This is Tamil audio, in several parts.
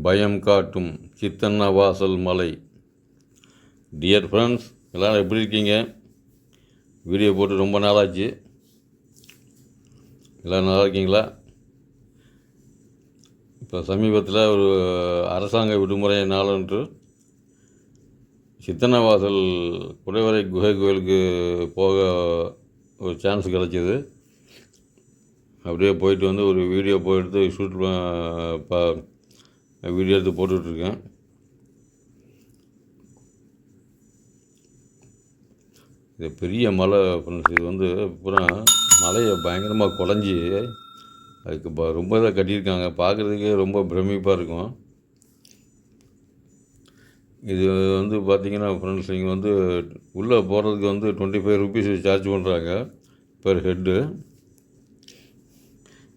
பயம் காட்டும் சித்தன்ன வாசல் மலை. டியர் ஃப்ரெண்ட்ஸ் எல்லோரும் எப்படி இருக்கீங்க? வீடியோ போட்டு ரொம்ப நாளாச்சு. எல்லோரும் நல்லா இருக்கீங்களா? இப்போ சமீபத்தில் ஒரு அரசாங்க விடுமுறை நாளன்று சித்தன்னவாசல் குடைவரை குகை கோயிலுக்கு போக ஒரு சான்ஸ் கிடச்சிது. அப்படியே போயிட்டு வந்து ஒரு வீடியோ போய் எடுத்து ஷூட் ப வீடியோ எடுத்து போட்டுட்ருக்கேன். இது பெரிய மலை ஃப்ரெண்ட்ஸ் இது வந்து அப்புறம் மலையை பயங்கரமாக குழஞ்சி அதுக்கு ப ரொம்ப இதாக கட்டியிருக்காங்க. பார்க்குறதுக்கே ரொம்ப பிரமிப்பாக இருக்கும். இது வந்து பார்த்தீங்கன்னா ஃப்ரெண்ட்ஸ் இங்கே வந்து உள்ளே போகிறதுக்கு வந்து டுவெண்ட்டி ஃபைவ் ருபீஸ் சார்ஜ் பண்ணுறாங்க பெர் ஹெட்டு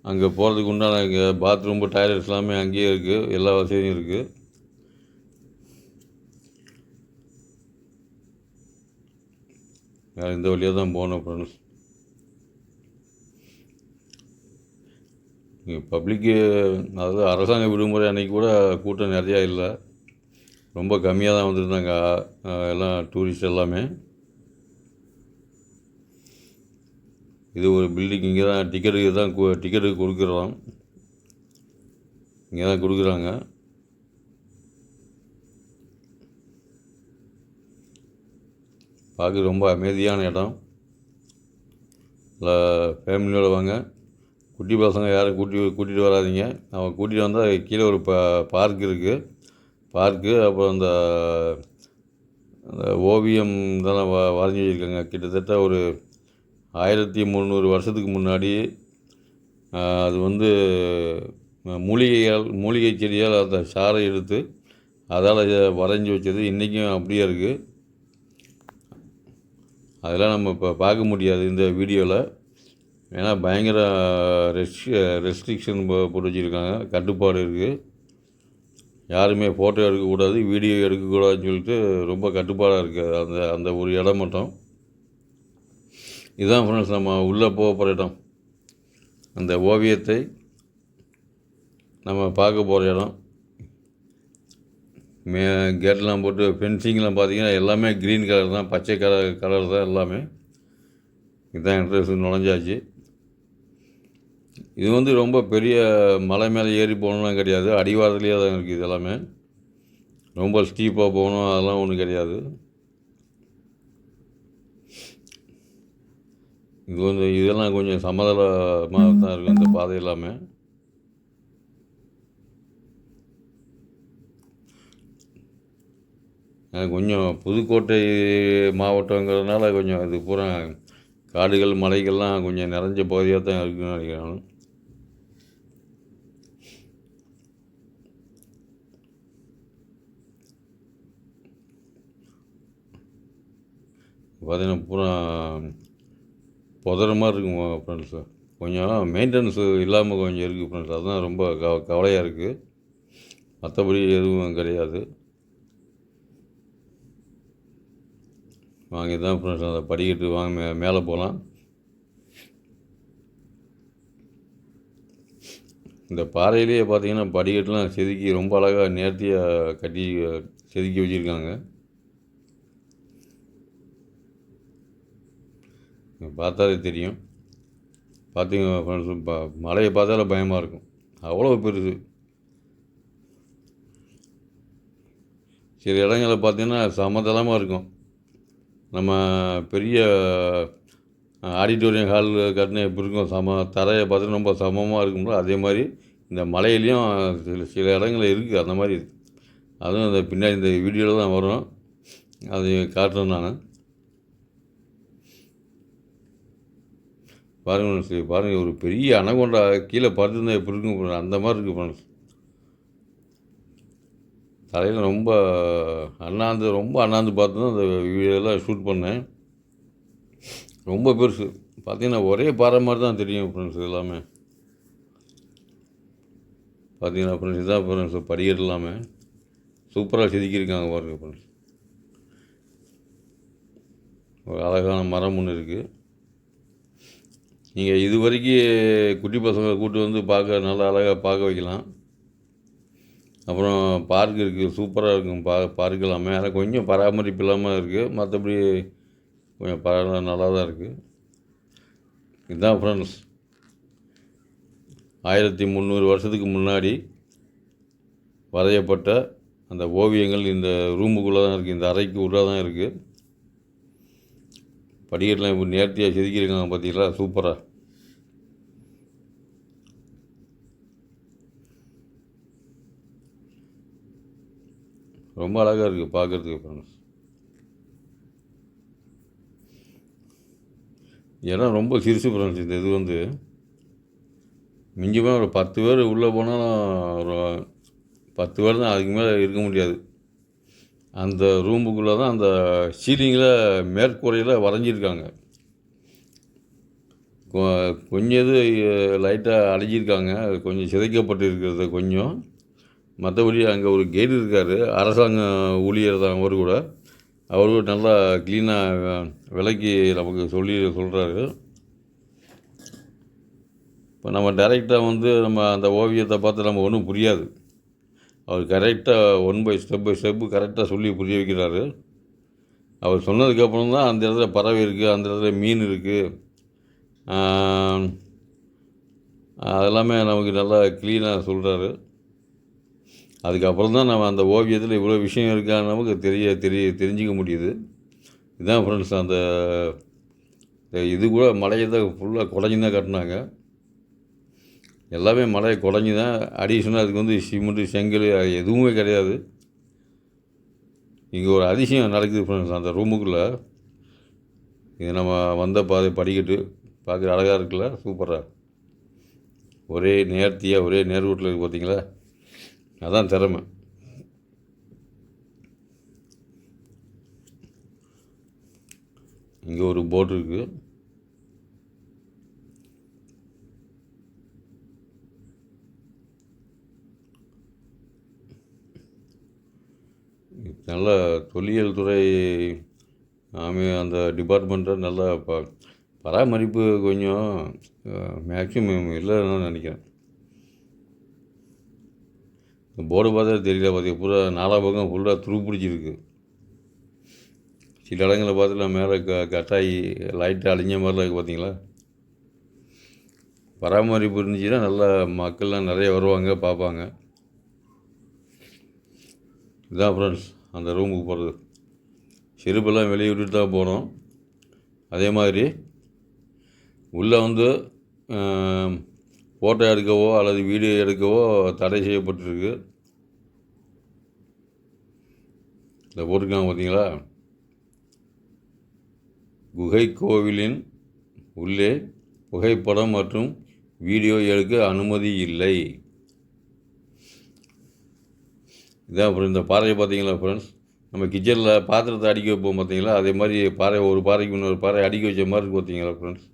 அங்கே போகிறதுக்கு உண்டான இங்கே பாத்ரூம் டாய்லெட்ஸ் எல்லாமே அங்கேயே இருக்குது எல்லா வசதியும் இருக்குது வேறு இந்த வழியாக தான் போகணும் ஃப்ரெண்ட்ஸ் இங்கே பப்ளிக்கு அதாவது அரசாங்க விடுமுறை அன்றைக்கி கூட கூட்டம் நிறையா இல்லை. ரொம்ப கம்மியாக தான் வந்திருந்தாங்க எல்லாம் டூரிஸ்ட் எல்லாமே. இது ஒரு பில்டிங் இங்கே தான் டிக்கெட்டுக்கு தான் டிக்கெட்டு கொடுக்குறோம். இங்கே தான் கொடுக்குறாங்க. பார்க்க ரொம்ப அமைதியான இடம். இல்லை ஃபேமிலியோடு வாங்க. குட்டி பசங்க யாரும் கூட்டி கூட்டிகிட்டு வராதீங்க. அவன் கூட்டிகிட்டு வந்தால் கீழே ஒரு பா பார்க் இருக்குது பார்க்கு அப்புறம் அந்த அந்த ஓவியம் இதெல்லாம் வ வரைஞ்சி வச்சுருக்காங்க. கிட்டத்தட்ட ஒரு ஆயிரத்தி முந்நூறு வருஷத்துக்கு முன்னாடி அது வந்து மூலிகையால் மூலிகை செடியால் அந்த சாறை எடுத்து அதால் வரைஞ்சி வச்சது. இன்றைக்கும் அப்படியே இருக்குது அதெல்லாம் நம்ம இப்போ பார்க்க முடியாது இந்த வீடியோவில் ஏன்னா பயங்கர ரெஸ்ட் ரெஸ்ட்ரிக்ஷன் போட்டு வச்சுருக்காங்க. கட்டுப்பாடு இருக்குது யாருமே ஃபோட்டோ எடுக்கக்கூடாது வீடியோ எடுக்கக்கூடாதுன்னு சொல்லிட்டு ரொம்ப கட்டுப்பாடாக இருக்குது அந்த அந்த ஒரு இடம் மட்டும். இதுதான் ஃப்ரெண்ட்ஸ் நம்ம உள்ளே போக போகிற இடம். அந்த ஓவியத்தை நம்ம பார்க்க போகிற இடம். மே கேட்லாம் போட்டு ஃபென்சிங்லாம் பார்த்தீங்கன்னா எல்லாமே க்ரீன் கலர் தான் பச்சை கலர் கலர் தான் எல்லாமே. இதுதான் என்ட்ரன்ஸ் நுழைஞ்சாச்சு. இது வந்து ரொம்ப பெரிய மலை மேலே ஏறி போகணும்லாம் கிடையாது. அடிவாரத்துலேயே தான் இருக்குது இது எல்லாமே. ரொம்ப ஸ்டீப்பாக போகணும் அதெல்லாம் ஒன்றும் கிடையாது. இது வந்து இதெல்லாம் கொஞ்சம் சமதளமாக தான் இருக்கும் இந்த பாதை எல்லாமே. கொஞ்சம் புதுக்கோட்டை மாவட்டங்கிறதுனால கொஞ்சம் இது பூரா காடுகள் மலைகள்லாம் கொஞ்சம் நிறைஞ்ச பகுதியாக தான் இருக்குன்னு நினைக்கிறேன். பார்த்தீங்கன்னா பூரா புதற மாதிரி இருக்கும் ஃப்ரெண்ட்ஸு கொஞ்சம் மெயின்டெனன்ஸ் இல்லாமல் கொஞ்சம் இருக்குது ஃப்ரெண்ட்ஸ் அதுதான் ரொம்ப க கவலையாக இருக்குது மற்றபடி எதுவும் கிடையாது. வாங்கி தான் ஃப்ரெண்ட்ஸ் அந்த படிக்கட்டு வாங்க மே மேலே போகலாம் இந்த பாறையிலேயே பார்த்தீங்கன்னா படிக்கட்டுலாம் செதுக்கி ரொம்ப அழகாக நேர்த்தியாக கட்டி செதுக்கி வச்சுருக்காங்க. பார்த்தாலே தெரியும். பார்த்தீங்க ஃப்ரெண்ட்ஸும் ப மலையை பார்த்தாலே பயமாக இருக்கும். அவ்வளோ பெருசு. சில இடங்களில் பார்த்தீங்கன்னா சமதளமாக இருக்கும். நம்ம பெரிய ஆடிட்டோரியம் ஹால் கட்டின எப்படி இருக்கும்? சம தரையை பார்த்தீங்கன்னா ரொம்ப சமமாக இருக்கும்ல? அதே மாதிரி இந்த மலையிலையும் சில சில இடங்கள் இருக்குது அந்த மாதிரி. அதுவும் இந்த பின்னாடி இந்த வீடியோவில் தான் வரும். அதை காட்டுறேன் நான். பாருங்க ஃப்ரெண்ட்ஸ், பாருங்கள் ஒரு பெரிய அணகொண்டா கீழே படுத்துருந்தா எப்படி இருக்கும் அந்த மாதிரி இருக்குது ஃப்ரெண்ட்ஸ் தலையில் ரொம்ப அண்ணாந்து ரொம்ப அண்ணாந்து பார்த்து தான் அந்த வீடியோலாம் ஷூட் பண்ணேன். ரொம்ப பெருசு. பார்த்தீங்கன்னா ஒரே பாறை மாதிரி தான் தெரியும் ஃப்ரெண்ட்ஸ் எல்லாமே. பார்த்தீங்கன்னா ஃப்ரெண்ட்ஸ் இதான் ஃப்ரெண்ட்ஸ் படிக்கட்டு எல்லாமே. சூப்பராக செதுக்கியிருக்காங்க பாருங்க ஃப்ரெண்ட்ஸ் ஒரு அழகான மரம் ஒன்று இருக்குது நீங்கள் இது வரைக்கும் குட்டி பசங்களை கூட்டு வந்து பார்க்க நல்லா அழகாக பார்க்க வைக்கலாம். அப்புறம் பார்க் இருக்குது சூப்பராக இருக்கும். பா பார்க்கலாமே ஆனால் கொஞ்சம் பராமரிப்பு இல்லாமல் இருக்குது மற்றபடி கொஞ்சம் பரவாயில்ல நல்லா தான் இருக்குது இதுதான் ஃப்ரெண்ட்ஸ் ஆயிரத்தி முந்நூறு வருஷத்துக்கு முன்னாடி வரையப்பட்ட அந்த ஓவியங்கள் இந்த ரூமுக்குள்ளே தான் இருக்குது இந்த அறைக்கு உள்ளே தான் இருக்குது படிக்கட்டில் இப்போ நேர்த்தியாக செதுக்கியிருக்காங்க பார்த்தீங்களா? சூப்பராக ரொம்ப அழகாக இருக்குது பார்க்குறதுக்கு ஃப்ரெண்ட்ஸ் இடம் ரொம்ப சிறுசு ஃப்ரெண்ட்ஸ் இந்த இது வந்து மிஞ்சிமா ஒரு பத்து பேர் உள்ளே போனாலும் ஒரு பத்து பேர் தான் அதுக்கு மேலே இருக்க முடியாது. அந்த ரூமுக்குள்ளே தான் அந்த சீலிங்கில் மேற்கூரையில் வரைஞ்சிருக்காங்க. கொஞ்சம் இது லைட்டாக அடைஞ்சிருக்காங்க அது கொஞ்சம் சிதைக்கப்பட்டு இருக்கிறது கொஞ்சம். மற்றபடி அங்கே ஒரு கைடு இருக்கார். அரசாங்க ஊழியர் தான் அவர் கூட. அவரு நல்லா க்ளீனாக விலைக்கு நமக்கு சொல்லி சொல்கிறாரு இப்போ நம்ம டைரெக்டாக வந்து நம்ம அந்த ஓவியத்தை பார்த்து நம்ம ஒன்றும் புரியாது. அவர் கரெக்டாக one by step by step கரெக்டாக சொல்லி புரிய வைக்கிறாரு. அவர் சொன்னதுக்கப்புறம் தான் அந்த இடத்துல பறவை இருக்குது அந்த இடத்துல மீன் இருக்குது அதெல்லாமே நமக்கு நல்லா க்ளீனாக சொல்கிறாரு அதுக்கப்புறம் தான் நம்ம அந்த ஓவியத்தில் இவ்வளோ விஷயம் இருக்கான்னு நமக்கு தெரிய தெரிய தெரிஞ்சிக்க முடியுது. இதுதான் ஃப்ரெண்ட்ஸ் அந்த இது கூட மலையை தான் ஃபுல்லாக குடஞ்சி தான் கட்டினாங்க. எல்லாமே மலையை குடஞ்சி தான் அடிஷனாக அதுக்கு வந்து சிமெண்ட்டு செங்கல் அது எதுவுமே கிடையாது. இங்கே ஒரு அதிசயம் நடக்குது ஃப்ரெண்ட்ஸ் அந்த ரூமுக்குள்ளே இது நம்ம வந்த பாதை படிக்கட்டு பார்க்குற அழகாக இருக்குல்ல சூப்பராக ஒரே நேர்த்தியாக ஒரே நேர்வூட்டில் இருக்குது பார்த்தீங்களா? அதான் திறமை. இங்கே ஒரு போட் இருக்குது நல்ல தொல்லியல் துறை ஆமே அந்த டிபார்ட்மெண்ட்டை நல்லா ப பராமரிப்பு கொஞ்சம் மேக்ஸிமம் இல்லைன்னு நினைக்கிறேன். போர்டு பார்த்தா தெரியல பார்த்தீங்க பூரா நாலா பக்கம் ஃபுல்லாக துரு பிடிச்சிருக்கு. சில இடங்களில் பார்த்தீங்கன்னா மேலே க கட்டாயி லைட்டு அழிஞ்ச மாதிரிலாம் இருக்குது பார்த்தீங்களா பராமரிப்பு இருந்துச்சுன்னா நல்லா மக்கள்லாம் நிறைய வருவாங்க பார்ப்பாங்க. இதான் ஃப்ரெண்ட்ஸ் அந்த ரூமுக்கு போகிறது செருப்பெல்லாம் வெளியே விட்டுட்டு தான் போனோம். அதே மாதிரி உள்ளே வந்து ஃபோட்டோ எடுக்கவோ அல்லது வீடியோ எடுக்கவோ தடை செய்யப்பட்டிருக்கு. இந்த போட்டிருக்காங்க பார்த்தீங்களா? குகை கோவிலின் உள்ளே புகைப்படம் மற்றும் வீடியோ எடுக்க அனுமதி இல்லை. இதான் அப்புறம் இந்த பாறையை பார்த்தீங்களா ஃப்ரெண்ட்ஸ் நம்ம கிச்சனில் பாத்திரத்தை அடிக்க வைப்போம் பார்த்தீங்களா? அதே மாதிரி பாறை ஒரு பாறைக்கு இன்னொரு பாறை அடிக்க வச்ச மாதிரி இருக்கு பார்த்தீங்களா ஃப்ரெண்ட்ஸ்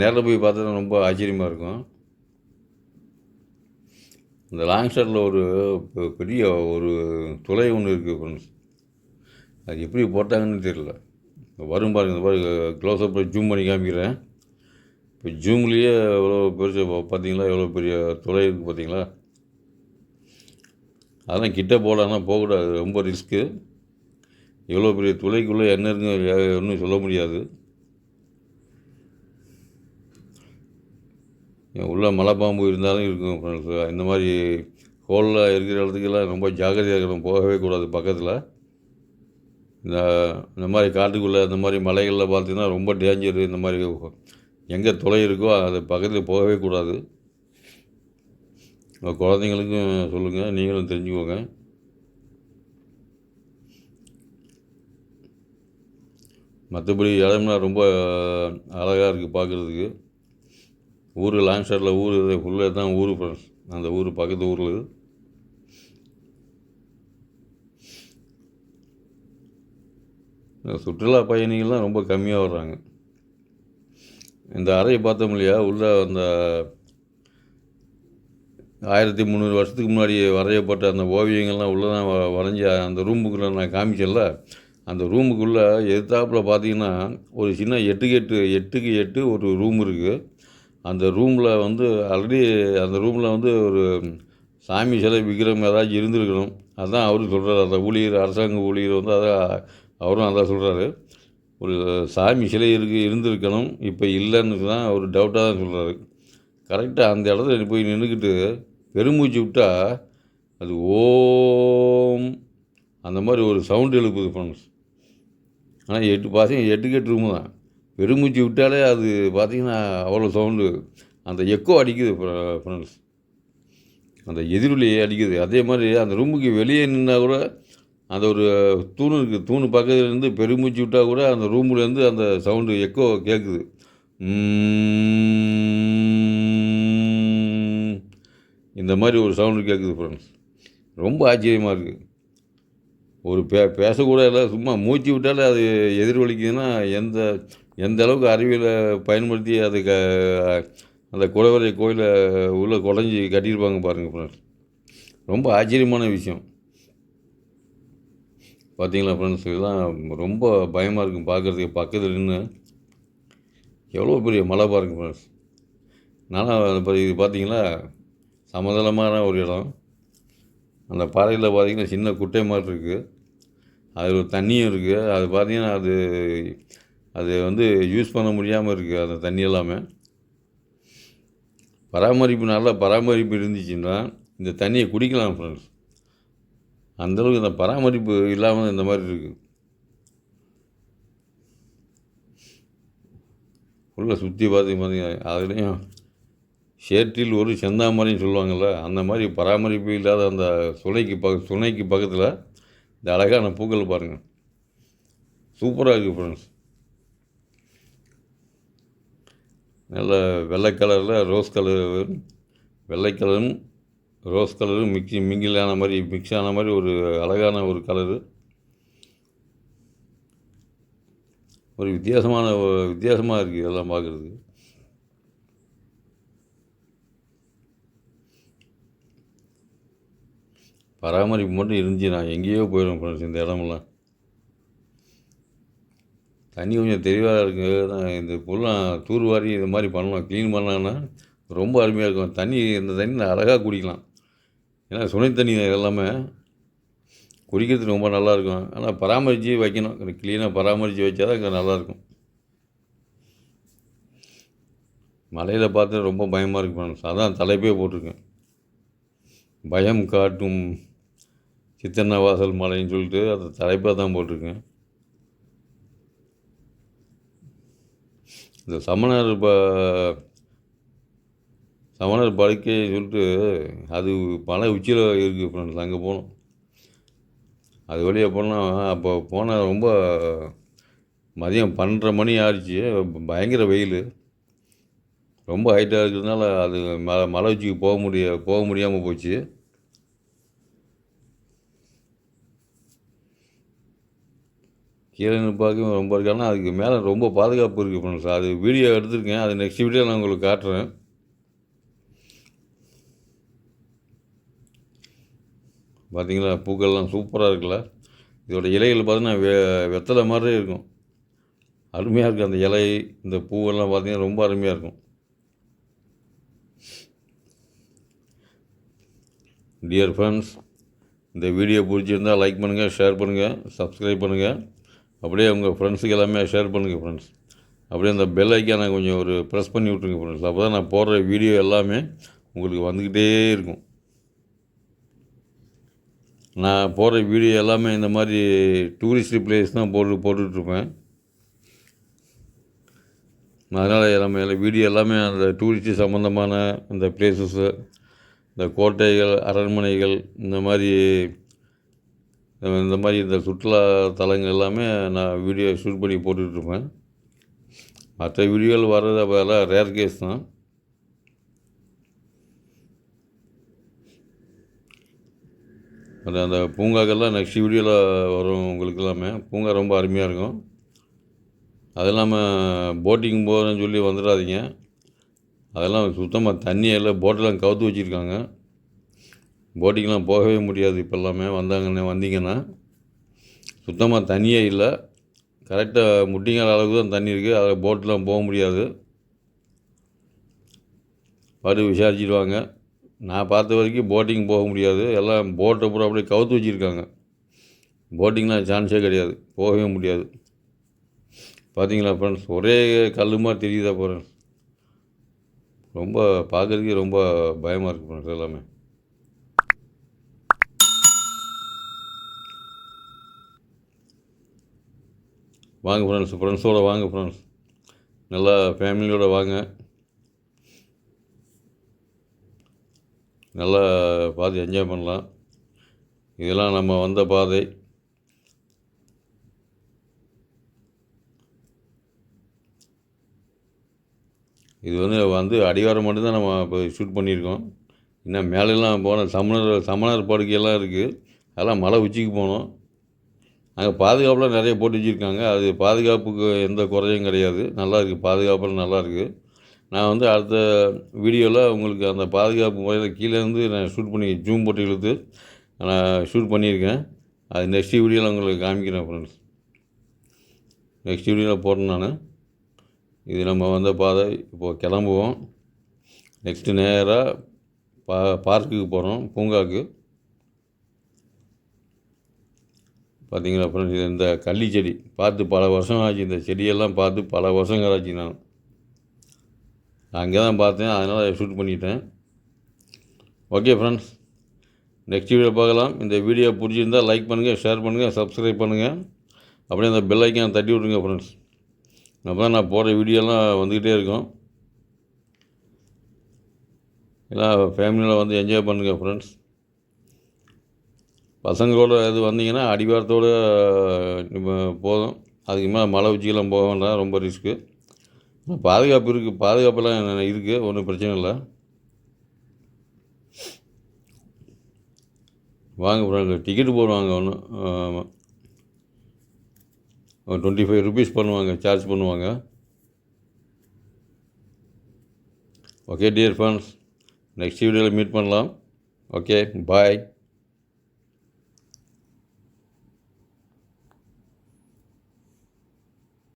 நேரில் போய் பார்த்தா ரொம்ப ஆச்சரியமாக இருக்கும். இந்த லாங் ஷாட்டில் ஒரு பெரிய ஒரு துளை ஒன்று இருக்குது ஃப்ரெண்ட்ஸ் அது எப்படி போட்டாங்கன்னு தெரியல. வரும் பாருங்க இந்த பாருங்க க்ளோஸ்அப்பில் ஜூம் பண்ணி காமிக்கிறேன். இப்போ ஜூம்லேயே எவ்வளோ பெருசு பார்த்தீங்களா எவ்வளோ பெரிய துளை இருக்குது பார்த்தீங்களா அதெல்லாம் கிட்ட போகலான்னா போகக்கூடாது ரொம்ப ரிஸ்க்கு எவ்வளோ பெரிய துளைக்குள்ளே என்ன இருக்குன்னு ஒன்றும் சொல்ல முடியாது. உள்ள மலைப்பாம்பு இருந்தாலும் இருக்கும் இந்த மாதிரி ஹோலில் இருக்கிற இடத்துக்கெல்லாம் ரொம்ப ஜாக்கிரதையாக இருக்கணும். போகவே கூடாது பக்கத்தில். இந்த இந்த மாதிரி காட்டுக்குள்ளே இந்த மாதிரி மலைகளில் பார்த்திங்கன்னா ரொம்ப டேஞ்சரு இந்த மாதிரி எங்கே தொலை இருக்கோ அது பக்கத்தில் போகவே கூடாது. உங்கள் குழந்தைங்களுக்கும் சொல்லுங்கள் நீங்களும் தெரிஞ்சுக்கோங்க. மற்றபடி இடம்னா ரொம்ப அழகாக இருக்குது பார்க்குறதுக்கு ஊர் லாங் ஷாட்டில் ஊர் ஃபுல்லாக தான் ஊர் ஃப்ரெண்ட்ஸ் அந்த ஊர் பக்கத்து ஊரில் சுற்றுலா பயணிகள்லாம் ரொம்ப கம்மியாக வர்றாங்க. இந்த அறையை பார்த்தோம் இல்லையா? உள்ள அந்த ஆயிரத்தி முந்நூறு வருஷத்துக்கு முன்னாடி வரையப்பட்ட அந்த ஓவியங்கள்லாம் உள்ளே தான் வ- அந்த ரூமுக்குள்ளே நான் காமிச்சல அந்த ரூமுக்குள்ளே எதிர்த்தாப்பில் பார்த்தீங்கன்னா ஒரு சின்ன எட்டுக்கு எட்டு எட்டுக்கு எட்டு ஒரு ரூம் இருக்குது அந்த ரூமில் வந்து ஆல்ரெடி அந்த ரூமில் வந்து ஒரு சாமி சிலை விக்கிரகம் ஏதாச்சும் இருந்திருக்கணும். அதுதான் அவரும் சொல்கிறாரு அந்த ஊழியர் அரசாங்க ஊழியர் வந்து அதான் அவரும் அதான் சொல்கிறாரு ஒரு சாமி சிலை இருக்கு இருந்திருக்கணும். இப்போ இல்லைன்னு தான் ஒரு டவுட்டாக தான் சொல்கிறாரு கரெக்டாக அந்த இடத்துல போய் நின்றுக்கிட்டு பெருமூச்சு விட்டா அது ஓம் அந்த மாதிரி ஒரு சவுண்டு எழுப்புது ஃப்ரெண்ட்ஸ் ஆனால் எட்டு பாசம் எட்டு கெட்டு ரூமு தான். பெருமூச்சு விட்டாலே அது பார்த்திங்கன்னா அவ்வளோ சவுண்டு அந்த எக்கோ அடிக்குது ஃப்ரெண்ட்ஸ் அந்த எதிரொலியை அடிக்குது. அதே மாதிரி அந்த ரூமுக்கு வெளியே நின்னால் கூட அந்த ஒரு தூணு இருக்குது தூணு பக்கத்துலேருந்து பெருமூச்சு விட்டால் கூட அந்த ரூம்லேருந்து அந்த சவுண்டு எக்கோ கேட்குது இந்த மாதிரி ஒரு சவுண்டு கேட்குது ஃப்ரெண்ட்ஸ் ரொம்ப ஆச்சரியமாக இருக்குது ஒரு பே பேசக்கூட இல்லை சும்மா மூச்சு விட்டாலே அது எதிர்வலிக்குதுன்னா எந்த எந்த அளவுக்கு அறிவியலை பயன்படுத்தி அது க அந்த குலவரை கோயிலை உள்ளே குடஞ்சி கட்டியிருப்பாங்க பாருங்கள் ஃப்ரெண்ட்ஸ் ரொம்ப ஆச்சரியமான விஷயம். பார்த்தீங்களா ஃப்ரெண்ட்ஸ் இதெல்லாம் ரொம்ப பயமாக இருக்கும் பார்க்குறதுக்கு பக்கத்தில் நின்று எவ்வளோ பெரிய மலை பாருங்க ஃப்ரெண்ட்ஸ் நானும் இப்போ இது பார்த்தீங்களா சமதளமான ஒரு இடம். அந்த பாறையில் பார்த்தீங்கன்னா சின்ன குட்டை மாதிரி இருக்குது அதில் ஒரு தண்ணியும் இருக்குது அது பார்த்தீங்கன்னா அது அது வந்து யூஸ் பண்ண முடியாமல் இருக்குது அந்த தண்ணி எல்லாமே. பராமரிப்பு நல்ல பராமரிப்பு இருந்துச்சுன்னா இந்த தண்ணியை குடிக்கலாம் ஃப்ரெண்ட்ஸ் அந்தளவுக்கு இந்த பராமரிப்பு இல்லாமல் இந்த மாதிரி இருக்குது உள்ள சுற்றி பார்த்து பார்த்தீங்க அதுலேயும் சேற்றில் ஒரு செந்தாமரைன்னு சொல்லுவாங்கள்ல அந்த மாதிரி பராமரிப்பு இல்லாத அந்த சுனைக்கு பக்க சுனைக்கு பக்கத்தில் இந்த அழகான பூக்கள் பாருங்கள் சூப்பராக இருக்குது ஃப்ரெண்ட்ஸ் நல்ல வெள்ளை கலரில் ரோஸ் கலர் வெள்ளை கலரும் ரோஸ் கலரும் மிக்ஸி மிங்கிலான மாதிரி மிக்ஸ் ஆன மாதிரி ஒரு அழகான ஒரு கலரு ஒரு வித்தியாசமான வித்தியாசமாக இருக்குது இதெல்லாம் பார்க்குறதுக்கு பராமரிப்பு மட்டும் இருந்துச்சு. நான் எங்கேயோ போயிடும் ஃப்ரெண்ட்ஸ் இந்த இடமெல்லாம். தண்ணி கொஞ்சம் தெளிவாக இருக்கு. நான் இந்த பொருளாம் தூர்வாரி இந்த மாதிரி பண்ணலாம். க்ளீன் பண்ணலான்னா ரொம்ப அருமையாக இருக்கும். தண்ணி இந்த தண்ணி நான் அழகாக குடிக்கலாம். ஏன்னா சுனை தண்ணி எல்லாமே. குடிக்கிறதுக்கு ரொம்ப நல்லாயிருக்கும் ஆனால் பராமரித்து வைக்கணும். க்ளீனாக பராமரித்து வச்சா தான் இங்கே நல்லாயிருக்கும் மலையில் பார்த்து ரொம்ப பயமாக இருக்கு ஃப்ரெண்ட்ஸ் அதான் தலைப்பே போட்டிருக்கேன். பயம் காட்டும் சித்தன்னவாசல் மலைன்னு சொல்லிட்டு அந்த தலைப்பாக தான் போட்டிருக்கேன். இந்த சமணர் ப சமணர் படுக்கை சொல்லிட்டு அது மலை உச்சியில் இருக்குது ஃப்ரெண்ட்ஸ் அங்கே போனோம். அது வழியாக போனால் அப்போ போனால் ரொம்ப மதியம் பன்னெண்டரை மணி ஆயிடுச்சு. பயங்கர வெயில். ரொம்ப ஹைட்டாக இருக்கிறதுனால அது மலை மலை உச்சிக்கு போக முடிய போக முடியாமல் போச்சு. கீழே நின்று ரொம்ப இருக்கு. ஆனால் அதுக்கு மேலே ரொம்ப பாதுகாப்பு இருக்குது ஃப்ரெண்ட்ஸ் அது வீடியோ எடுத்திருக்கேன். அது நெக்ஸ்ட் வீடியோ நான் உங்களுக்கு காட்டுறேன். பார்த்தீங்களா பூக்கள்லாம் சூப்பராக இருக்குல்ல? இதோட இலைகள் பார்த்தீங்கன்னா வெ வெத்தலை மாதிரியே இருக்கும். அருமையாக இருக்குது அந்த இலை இந்த பூவெல்லாம் பார்த்தீங்கன்னா ரொம்ப அருமையாக இருக்கும். டியர் ஃப்ரெண்ட்ஸ் இந்த வீடியோ பிடிச்சிருந்தால் லைக் பண்ணுங்கள் ஷேர் பண்ணுங்கள் சப்ஸ்கிரைப் பண்ணுங்கள் அப்படியே உங்கள் ஃப்ரெண்ட்ஸுக்கு எல்லாமே ஷேர் பண்ணுங்கள் ஃப்ரெண்ட்ஸ் அப்படியே அந்த பெல் ஐக்கானை கொஞ்சம் ஒரு ப்ரெஸ் பண்ணி விட்ருங்க ஃப்ரெண்ட்ஸ் அப்போ தான் நான் போடுற வீடியோ எல்லாமே உங்களுக்கு வந்துக்கிட்டே இருக்கும். நான் போடுற வீடியோ எல்லாமே இந்த மாதிரி டூரிஸ்ட் பிளேஸ் தான் போட்டு போட்டுட்ருப்பேன். அதனால் எல்லாமே வீடியோ எல்லாமே அந்த டூரிஸ்ட்டு சம்மந்தமான இந்த பிளேசஸ்ஸு இந்த கோட்டைகள் அரண்மனைகள் இந்த மாதிரி இந்த மாதிரி இந்த சுற்றுலா தலங்கள் எல்லாமே நான் வீடியோ ஷூட் பண்ணி போட்டுட்ருப்பேன். மற்ற வீடியோவில் வர்றது அப்போ ரேர் கேஸ் தான். அது அந்த பூங்காக்கெல்லாம் நெக்ஸ்ட் வீடியோவில் வரும் உங்களுக்கு எல்லாமே. பூங்கா ரொம்ப அருமையாக இருக்கும். அது இல்லாமல் போட்டிங் போகிறேன்னு சொல்லி வந்துடாதீங்க. அதெல்லாம் சுத்தமாக தண்ணியெல்லாம் போட்டெல்லாம் கவுத்து வச்சுருக்காங்க. போட்டிங்கெலாம் போகவே முடியாது. இப்போ எல்லாமே வந்தாங்கன்னு வந்தீங்கன்னா சுத்தமாக தண்ணியே இல்லை. கரெக்டாக முட்டிங்கிற அளவுக்கு தான் தண்ணி இருக்குது அதில் போட்டெலாம் போக முடியாது. பார்த்து விசாரிச்சிடுவாங்க நான் பார்த்த வரைக்கும் போட்டிங் போக முடியாது. எல்லாம் போட்டை பூரா அப்படியே கவுத்து வச்சுருக்காங்க. போட்டிங்லாம் சான்ஸே கிடையாது. போகவே முடியாது. பார்த்தீங்களா ஃப்ரெண்ட்ஸ் ஒரே கல்லுமாக தெரியுதா போகிறேன் ரொம்ப பார்க்குறதுக்கே ரொம்ப பயமாக இருக்குது ஃப்ரெண்ட்ஸ் எல்லாமே. வாங்க ஃப்ரெண்ட்ஸ் ஃப்ரெண்ட்ஸோடு வாங்க ஃப்ரெண்ட்ஸ். நல்லா ஃபேமிலியோடு வாங்க. நல்லா பார்த்து என்ஜாய் பண்ணலாம். இதெல்லாம் நம்ம வந்த பாதை. இது வந்து வந்து அடிவாரம் மட்டும்தான் நம்ம இப்போ ஷூட் பண்ணியிருக்கோம். இன்னும் மேலெல்லாம் போன சமணர் சமணர் படுக்கையெல்லாம் இருக்குது அதெல்லாம் மலை உச்சிக்கு போனோம். அங்கே பாதுகாப்புலாம் நிறைய போட்டு வச்சுருக்காங்க. அது பாதுகாப்புக்கு எந்த குறையும் கிடையாது. நல்லா இருக்குது பாதுகாப்பெல்லாம் நல்லா இருக்குது நான் வந்து அடுத்த வீடியோவில் உங்களுக்கு அந்த பாதுகாப்பு முறையில் கீழே இருந்து நான் ஷூட் பண்ணி ஜூம் போட்டு இழுத்து நான் ஷூட் பண்ணியிருக்கேன். அது நெக்ஸ்ட் வீடியோவில் உங்களுக்கு காமிக்கிறேன் ஃப்ரெண்ட்ஸ் நெக்ஸ்ட் வீடியோவில் போடுறேன் நான். இது நம்ம வந்த பாதை. இப்போது கிளம்புவோம். நெக்ஸ்ட்டு நேராக பா பார்க்குக்கு போகிறோம் பூங்காவுக்கு பார்த்தீங்களா ஃப்ரெண்ட்ஸ் இந்த கள்ளி செடி. பார்த்து பல வருஷம் ஆச்சு இந்த செடியெல்லாம் பார்த்து பல வருஷங்கள் ஆச்சு நான். அங்கே தான் பார்த்தேன் அதனால் ஷூட் பண்ணிட்டேன். ஓகே ஃப்ரெண்ட்ஸ் நெக்ஸ்ட் வீடியோ பார்க்கலாம். இந்த வீடியோ பிடிச்சிருந்தால் லைக் பண்ணுங்கள் ஷேர் பண்ணுங்கள் சப்ஸ்கிரைப் பண்ணுங்கள் அப்படியே அந்த பெல் ஐக்கான் தட்டி விட்ருங்க ஃப்ரெண்ட்ஸ் அப்போ தான் நான் போடுற வீடியோலாம் வந்துக்கிட்டே இருக்கும். எல்லாம் ஃபேமிலியில் வந்து என்ஜாய் பண்ணுங்கள் ஃப்ரெண்ட்ஸ் பசங்களோட இது வந்தீங்கன்னா அடிவாரத்தோடு போதும். அதுக்கு மேலே மலை உச்சிக்கெல்லாம் போக வேண்டாம் ரொம்ப ரிஸ்க்கு பாதுகாப்பு இருக்குது பாதுகாப்பெல்லாம் இருக்குது ஒன்றும் பிரச்சனை இல்லை. வாங்க ஃப்ரெண்ட் டிக்கெட்டு போடுவாங்க ஒன்று ஆமாம் டுவெண்ட்டி ஃபைவ் ருபீஸ் பண்ணுவாங்க சார்ஜ் பண்ணுவாங்க. ஓகே டியர் ஃப்ரெண்ட்ஸ் நெக்ஸ்ட் வீடியோவில் மீட் பண்ணலாம். Okay bye